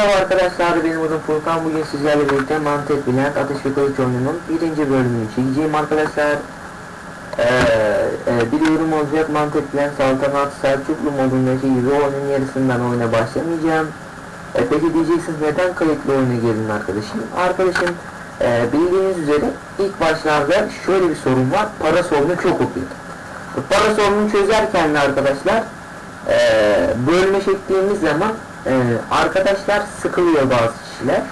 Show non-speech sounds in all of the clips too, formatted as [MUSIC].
Merhaba arkadaşlar benim adım Furkan. Bugün sizlerle birlikte Mantet Bülent Ateş ve Kılıç oyununun birinci bölümünü çekeceğim arkadaşlar. Ee, e, bir yorum olacak. Mantet Bülent Saltanat Selçuklu modundaki gibi oyunun yarısından oyuna başlamayacağım. E, peki diyeceksiniz neden kayıtlı oyuna girdin arkadaşım? Arkadaşım e, bildiğiniz üzere ilk başlarda şöyle bir sorun var. Para sorunu çok oluyor. Para sorununu çözerken arkadaşlar e, bölme çektiğimiz zaman ee, arkadaşlar sıkılıyor bazı kişiler.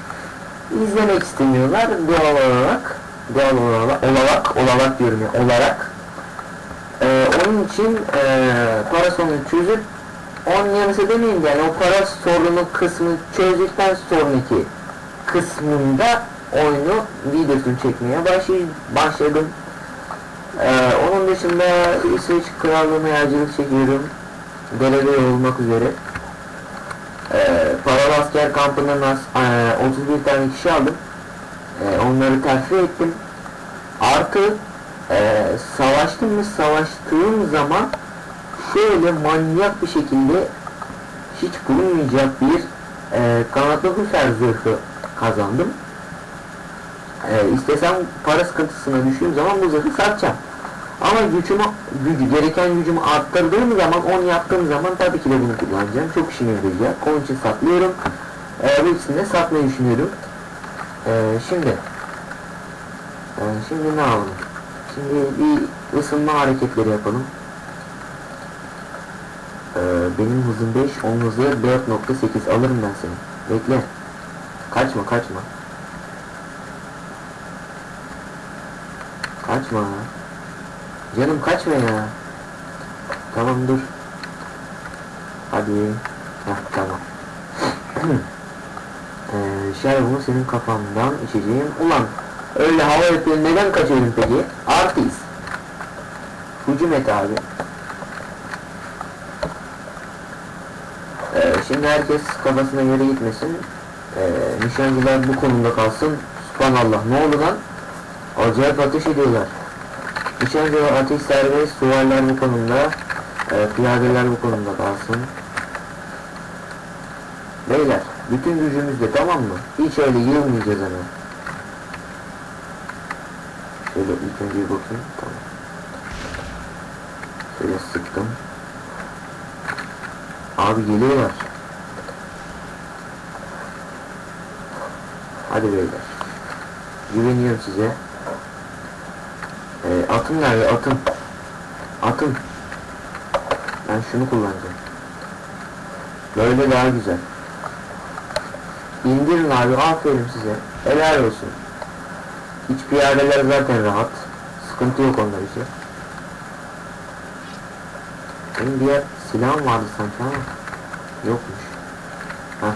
İzlemek istemiyorlar doğal olarak doğal olarak olarak olarak diyorum ya olarak Ee, onun için e, para sorunu çözüp onun yanısı demeyeyim de yani o para sorunu kısmı çözdükten sonraki kısmında oyunu videosunu çekmeye başlay başladım. Ee, onun dışında İsveç Krallığı'na yağcılık çekiyorum. Delegalı olmak üzere. Ee, paralı asker kampından az, e, 31 tane kişi aldım. Ee, onları terfi ettim. Artı e, savaştım mı savaştığım zaman şöyle manyak bir şekilde hiç bulunmayacak bir e, kanatlı hüser zırhı kazandım. E, istesem para sıkıntısına düştüğüm zaman bu zırhı satacağım. Ama gücümü, gücü, gereken gücümü arttırdığım zaman, onu yaptığım zaman tabii ki de bunu kullanacağım. Çok işime yarayacak. Onun için saklıyorum. Ee, bu ikisini de satmayı düşünüyorum. Ee, şimdi ee, şimdi ne yapalım? Şimdi bir ısınma hareketleri yapalım. Ee, benim hızım 5, onun hızı 4.8 alırım ben seni. Bekle. Kaçma kaçma. Kaçma. Canım kaçma ya. Tamam dur. Hadi. Heh, tamam. [CLEARS THROAT] ee, şarabımı senin kafandan içeceğim. Ulan öyle hava yapıyorsun neden kaçıyorsun peki? Artist. Hücum et abi. Ee, şimdi herkes kafasına göre gitmesin. Ee, nişancılar bu konumda kalsın. Subhanallah ne oldu lan? Acayip ateş ediyorlar. Nişancılar ateş serbest, suvarlar bu konumda, e, piyadeler bu konumda kalsın. Beyler, bütün gücümüzde tamam mı? Hiç öyle yılmayacağız hemen. Şöyle ilk önce bakayım, tamam. Şöyle sıktım. Abi geliyorlar. Hadi beyler. Güveniyorum size. Ee, atım nerede? Atım. Atım. Ben şunu kullanacağım. Böyle daha güzel. İndirin abi. Aferin size. Helal olsun. Hiç piyadeler zaten rahat. Sıkıntı yok onlar için. Benim diğer silahım vardı sanki ama yokmuş. Heh.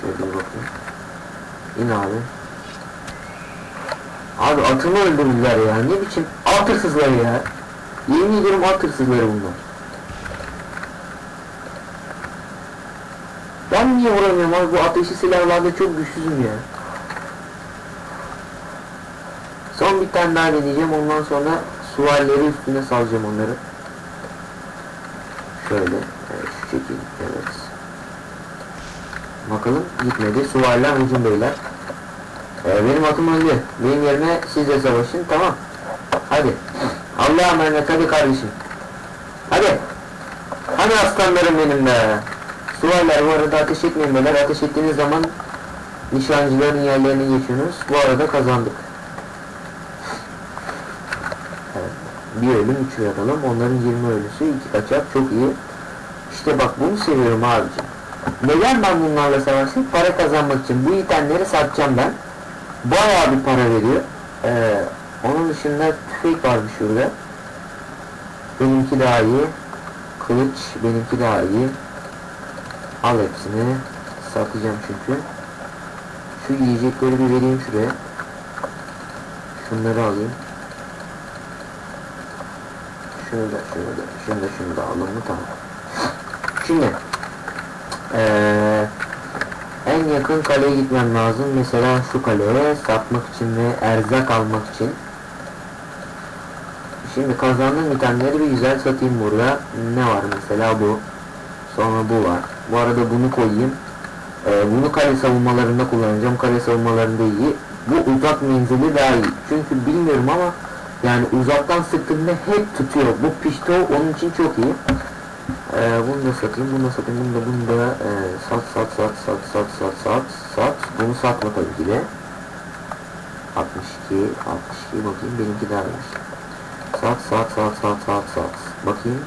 Şöyle bir bakayım. İn abi. Abi atımı öldürdüler ya. Ne biçim at hırsızları ya. Yemin ediyorum at hırsızları bunlar. Ben niye vuramıyorum abi bu ateşli silahlarda çok güçsüzüm ya. Son bir tane daha deneyeceğim ondan sonra sualleri üstüne salacağım onları. Şöyle evet, şu şekilde evet. Bakalım gitmedi. Suvarlar hücum beyler. Ee, benim atım öldü. Benim yerime siz de savaşın. Tamam. Hadi. Allah'a emanet hadi kardeşim. Hadi. Hadi aslanlarım benim be. Suvarlar bu arada ateş etmeyin beyler. Ateş ettiğiniz zaman nişancıların yerlerine geçiyorsunuz. Bu arada kazandık. Evet. Bir ölüm üç yaratalım. Onların 20 ölüsü. iki kaçak. Çok iyi. İşte bak bunu seviyorum abicim. Neden ben bunlarla savaşayım? Para kazanmak için. Bu itemleri satacağım ben bayağı bir para veriyor. Ee, onun dışında tüfek vardı şurada. Benimki daha iyi. Kılıç benimki daha iyi. Al hepsini. Satacağım çünkü. Şu yiyecekleri bir vereyim şuraya. Şunları alayım. Şunu da şunu da şunu da şunu da alalım tamam. Şimdi ee, en yakın kaleye gitmem lazım. Mesela şu kaleye satmak için ve erzak almak için. Şimdi kazandığım itemleri bir güzel satayım burada. Ne var mesela bu? Sonra bu var. Bu arada bunu koyayım. Ee, bunu kale savunmalarında kullanacağım. Kale savunmalarında iyi. Bu uzak menzili daha iyi. Çünkü bilmiyorum ama yani uzaktan sıktığında hep tutuyor. Bu pişto onun için çok iyi. Ee, bunu da satayım, bunu da satayım, bunu da bunu da e, sat sat sat sat sat sat sat sat. Bunu satma tabii ki de. 62, 62 bakayım benimki iyiymiş. Sat sat sat sat sat sat. Bakayım.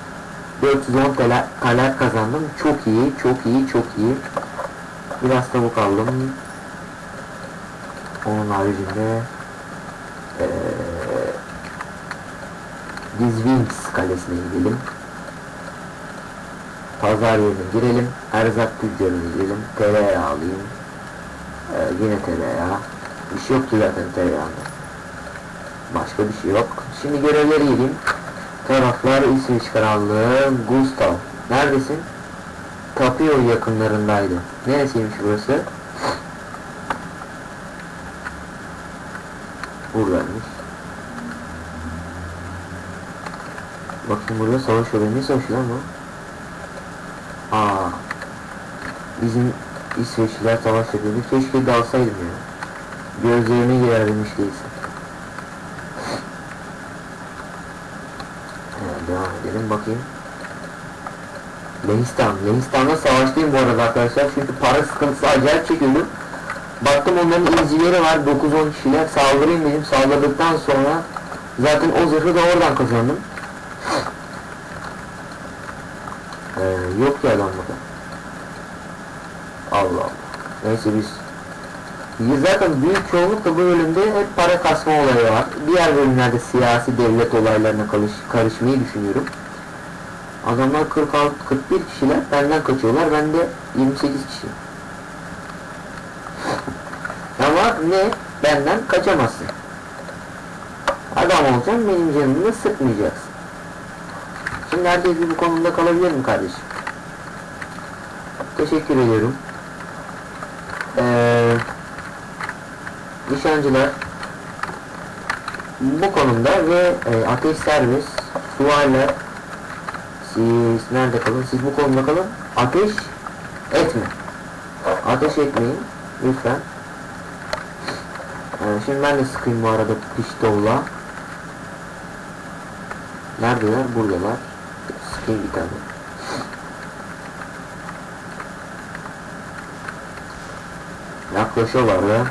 410 TL, TL kazandım. Çok iyi, çok iyi, çok iyi. Biraz tavuk aldım. Onun haricinde eee Dizwings kalesine gidelim. Pazar yerine girelim. Erzak tüccarına girelim. Tereyağı alayım. Ee, yine tereyağı. Bir şey yok ki zaten tereyağında. Başka bir şey yok. Şimdi görevleri gireyim. Taraflar İsveç Krallığı Gustav. Neredesin? Tapio yakınlarındaydı. Neresiymiş burası? Buradaymış. Bakın burada savaş oluyor. Ne savaşı lan bu? Bizim İsveçliler savaş yapıyordu. Keşke dalsaydım ya. Gözlerine girerdim hiç değilse. Devam edelim bakayım. Lehistan. Lehistan'da savaştayım bu arada arkadaşlar. Çünkü para sıkıntısı acayip çekiyorum. Baktım onların izcileri var. 9-10 kişiler. Saldırayım dedim. Saldırdıktan sonra zaten o zırhı da oradan kazandım. Ee, yok ki adam burada. Allah. Neyse biz zaten büyük çoğunlukla bu bölümde hep para kasma olayı var. Diğer bölümlerde siyasi devlet olaylarına karış, karışmayı düşünüyorum. Adamlar 46 41 kişiler benden kaçıyorlar. Ben de 28 kişi. Ama ne? Benden kaçamazsın. Adam olacaksın benim canımı sıkmayacaksın. Şimdi herkes bu konuda kalabilir mi kardeşim? Teşekkür ediyorum. Ee, nişancılar bu konumda ve e, ateş serbest, suvarlar siz nerede kalın? Siz bu konumda kalın. Ateş etme. Ateş etmeyin. Lütfen. Ee, şimdi ben de sıkayım bu arada pistolla. Neredeler? Buradalar. Sıkayım bir tane. Yaklaşıyorlar ya.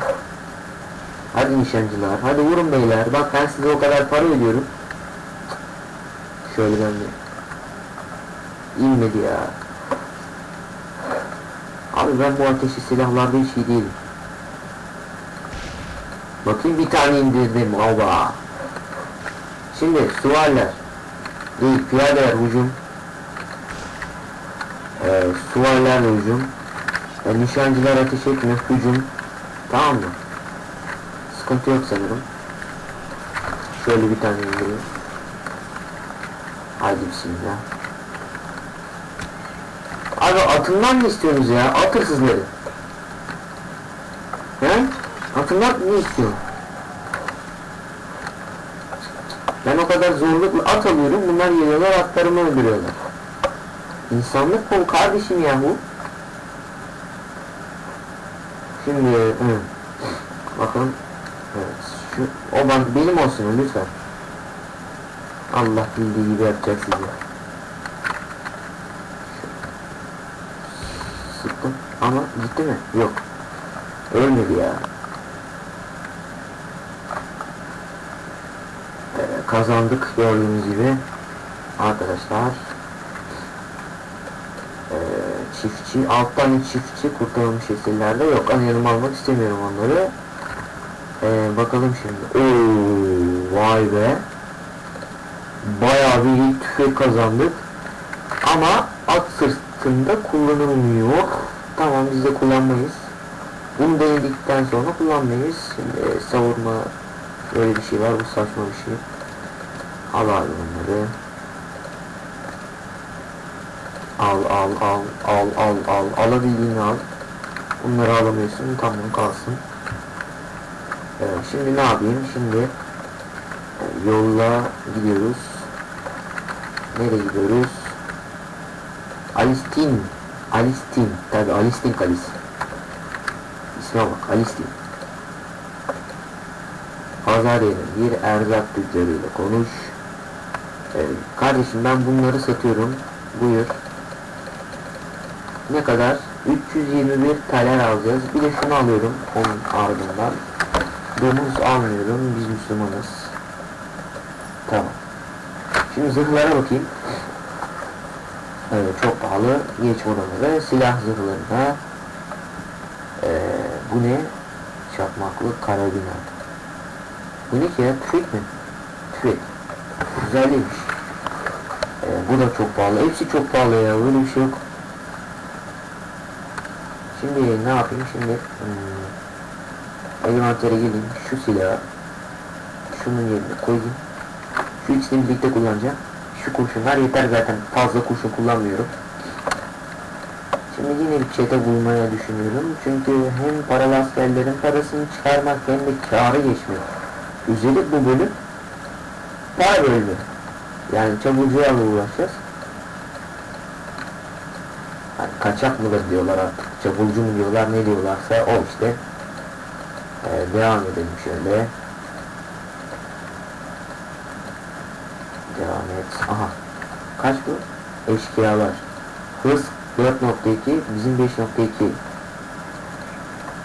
Hadi nişancılar. Hadi vurun beyler. Bak ben size o kadar para ödüyorum. Şöyle ben de. İnmedi ya. Abi ben bu ateşli silahlarda hiç iyi değilim. Bakayım bir tane indirdim. Oba. Şimdi suvarlar. Değil piyadeler hücum. Ee, suvarlar hücum. E, nişancılar ateş etmiyor hücum. Tamam mı? Sıkıntı yok sanırım. Şöyle bir tane indireyim. Haydi bismillah. Abi atından mı istiyorsunuz ya? At hırsızları. He? Atından ne istiyor? Ben o kadar zorlukla at alıyorum. Bunlar geliyorlar atlarımı öldürüyorlar. İnsanlık bu kardeşim yahu. Şimdi hı. bakın evet, şu o band benim olsun lütfen. Allah bildiği gibi yapacak sizi. Sıktım ama gitti mi? Yok. Ölmedi ya. Ee, kazandık gördüğünüz gibi. Arkadaşlar. Çiftçi, alt tane çiftçi kurtarılmış esirlerde yok. Hani yanıma almak istemiyorum onları. Ee, bakalım şimdi. Oo, vay be. Bayağı bir tüfek kazandık. Ama at sırtında kullanılmıyor. Tamam biz de kullanmayız. Bunu denedikten sonra kullanmayız. Şimdi savurma böyle bir şey var. Bu saçma bir şey. Al abi bunları. Al al al al al al alabildiğini al. Bunları alamıyorsun tamam kalsın. Evet, şimdi ne yapayım? Şimdi e, yolla gidiyoruz. Nereye gidiyoruz? Alistin. Alistin. Tabi Alistin kalesi. İsme bak Alistin. Pazar yeri bir erzak tüccarıyla konuş. Ee, kardeşim ben bunları satıyorum. Buyur. Ne kadar? 321 taler alacağız. Bir de şunu alıyorum onun ardından. Domuz almıyorum. Biz Müslümanız. Tamam. Şimdi zırhlara bakayım. Evet çok pahalı. Geç oraları. Silah zırhlarına. Ee, bu ne? Çakmaklı karabina. Bu ne ki ya? Tüfek mi? Tüfek. Güzelmiş. Ee, bu da çok pahalı. Hepsi çok pahalı ya. Böyle bir şey yok. Şimdi ne yapayım? Şimdi hmm, geleyim. Şu silahı şunun yerine koyayım. Şu ikisini birlikte kullanacağım. Şu kurşunlar yeter zaten. Fazla kurşun kullanmıyorum. Şimdi yine bir çete bulmaya düşünüyorum. Çünkü hem paralı askerlerin parasını çıkarmak hem de kârı geçmiyor. Üstelik bu bölüm para bölümü. Yani çabucayla uğraşacağız. Kaçak mıdır diyorlar artık. Çabulcu mu diyorlar ne diyorlarsa o işte. Ee, devam edelim şöyle. Devam et. Aha. Kaç bu? Eşkıyalar. Hız 4.2 bizim 5.2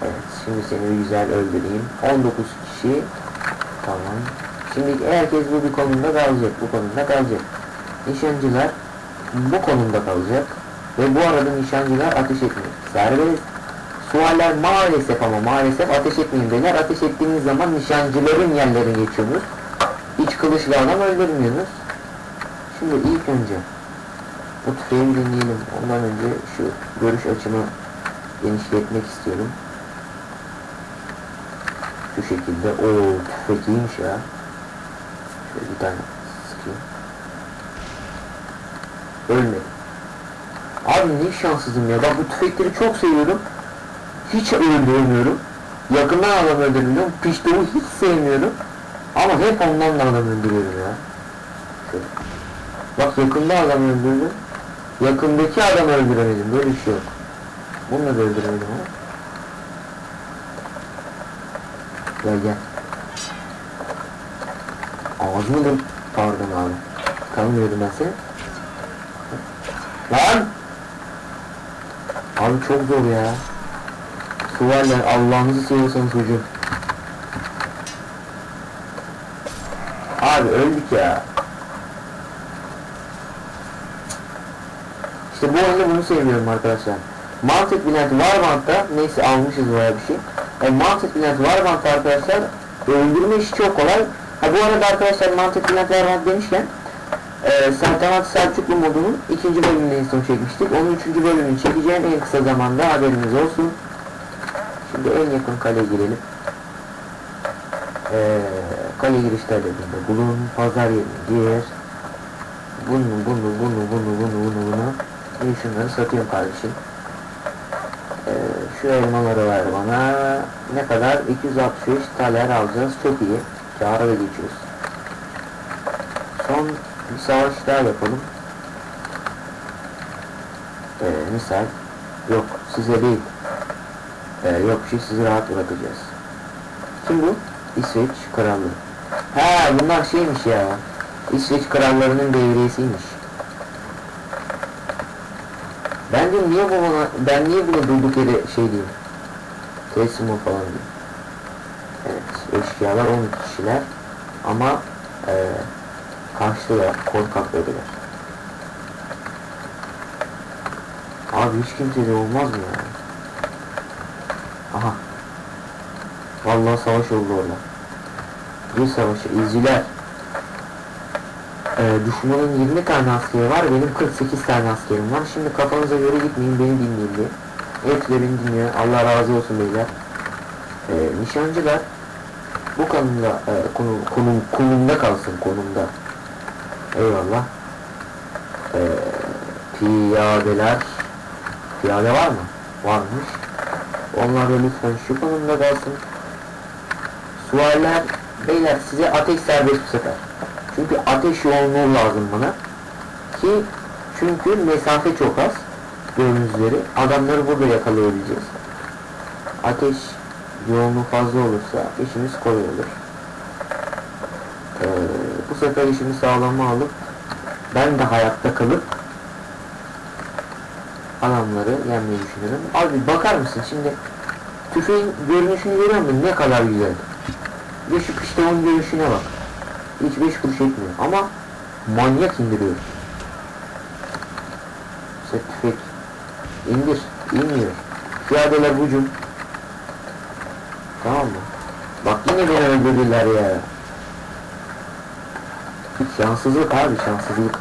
Evet şimdi seni güzel öldüreyim 19 kişi Tamam Şimdi herkes bu bir konumda kalacak Bu konumda kalacak Nişancılar bu konumda kalacak Ve bu arada nişancılar ateş etmiyor Serbest Sualler maalesef ama maalesef ateş etmeyin beyler Ateş ettiğiniz zaman nişancıların yerlerine geçiyorsunuz Hiç kılıçla adam öldürmüyorsunuz Şimdi ilk önce bu tüfeği bir deneyelim. Ondan önce şu görüş açımı genişletmek istiyorum. Şu şekilde. o tüfek ya. Şöyle bir tane sıkayım. Ölmedim. Abi ne şanssızım ya. Ben bu tüfekleri çok seviyorum. Hiç öldüremiyorum. Yakından adam öldüremiyorum. Piştoğu hiç sevmiyorum. Ama hep ondan da adam öldürüyorum ya. Bak yakında adam öldürdüm. Yakındaki adamı öldüremedim. Böyle bir şey yok. Bunu da öldüremedim ama. Gel gel. Ağzını da pardon abi. Tanımıyordum ben seni. Lan! Abi çok zor ya. Suvarlar Allah'ınızı seviyorsanız hocam. Abi öldük ya. İşte bu oyunda bunu seviyorum arkadaşlar. Mantık Bülent Warband'da neyse almışız böyle bir şey. Yani Mantık Bülent Warband'da arkadaşlar öldürme işi çok kolay. Ha bu arada arkadaşlar Mantık Bülent Warband demişken e, Saltanat Selçuklu modunun ikinci bölümünü son çekmiştik. Onun üçüncü bölümünü çekeceğim en kısa zamanda haberiniz olsun. Şimdi en yakın kaleye girelim. E, kale giriş talebinde bulun. Pazar yerine gir. Bunu bunu bunu bunu bunu bunu bunu İyi şunları satıyorum kardeşim. Ee, şu elmaları ver bana. Ne kadar? 265 taler alacağız. Çok iyi. Kâra da geçiyoruz. Son bir savaş daha yapalım. Ee, misal. Yok size değil. Ee, yok şey sizi rahat bırakacağız. Kim bu? İsveç Krallığı. Ha bunlar şeymiş ya. İsveç krallarının devriyesiymiş. Ben de niye bu ben niye bunu durduk yere şey diyeyim, teslim ol falan diyeyim. Evet, eşkıyalar 12 kişiler ama e, kaçtılar, korkak dediler. Abi hiç kimse de olmaz mı ya? Aha. Vallahi savaş oldu orada. Bir savaşı, izciler. Ee, düşmanın 20 tane askeri var, benim 48 tane askerim var. Şimdi kafanıza göre gitmeyin, beni dinleyin diye. De beni dinliyor. Allah razı olsun beyler. Ee, nişancılar bu konumda, e, konum, konum, konumda kalsın, konumda. Eyvallah. Ee, piyadeler, piyade var mı? Varmış. Onlar da lütfen şu konumda kalsın. Sualler, beyler size ateş serbest bu sefer. Çünkü ateş yoğunluğu lazım bana. Ki Çünkü mesafe çok az. Gördüğünüz üzere. Adamları burada yakalayabileceğiz. Ateş yoğunluğu fazla olursa işimiz kolay olur. Bu sefer işimi sağlama alıp ben de hayatta kalıp adamları yenmeyi düşünüyorum. Abi bakar mısın şimdi tüfeğin görünüşünü görüyor musun? Ne kadar güzel. Ve şu kışlamın görünüşüne bak. Hiç beş kuruş etmiyor ama manyak indiriyor. İşte tüfek indir, inmiyor. Piyadeler hücum. Tamam mı? Bak yine beni öldürdüler ya. Şanssızlık abi şanssızlık.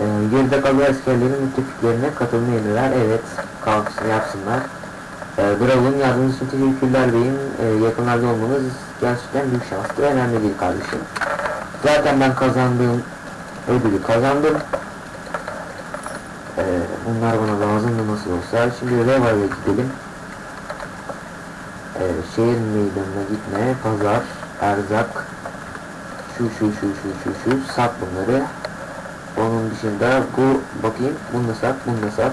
Ee, geride kalan askerlerin müttefiklerine katılmayı emirler. Evet, kalksın yapsınlar. Ee, Brav'ın yardımcısı için teşekkürler beyim. Ee, yakınlarda olmanız gerçekten büyük şanstı. Önemli değil kardeşim. Zaten ben kazandığım ödülü kazandım. Ee, bunlar bana lazımdı nasıl olsa. Şimdi Reva'ya gidelim. Ee, şehir meydanına gitme, pazar, erzak, şu şu şu şu şu şu sat bunları. Onun dışında bu bakayım bunu da sat, bunu da sat.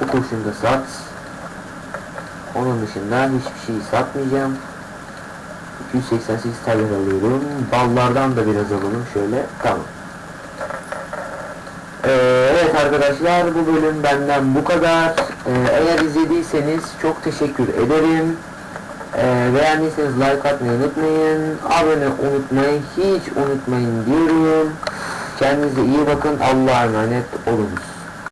Bu kurşunu da sat. Onun dışında hiçbir şey satmayacağım. 288 TL alıyorum. Ballardan da biraz alalım şöyle. Tamam. Ee, evet arkadaşlar bu bölüm benden bu kadar. Ee, eğer izlediyseniz çok teşekkür ederim. Ee, beğendiyseniz like atmayı unutmayın. Abone unutmayın. Hiç unutmayın diyorum. Kendinize iyi bakın. Allah'a emanet olunuz.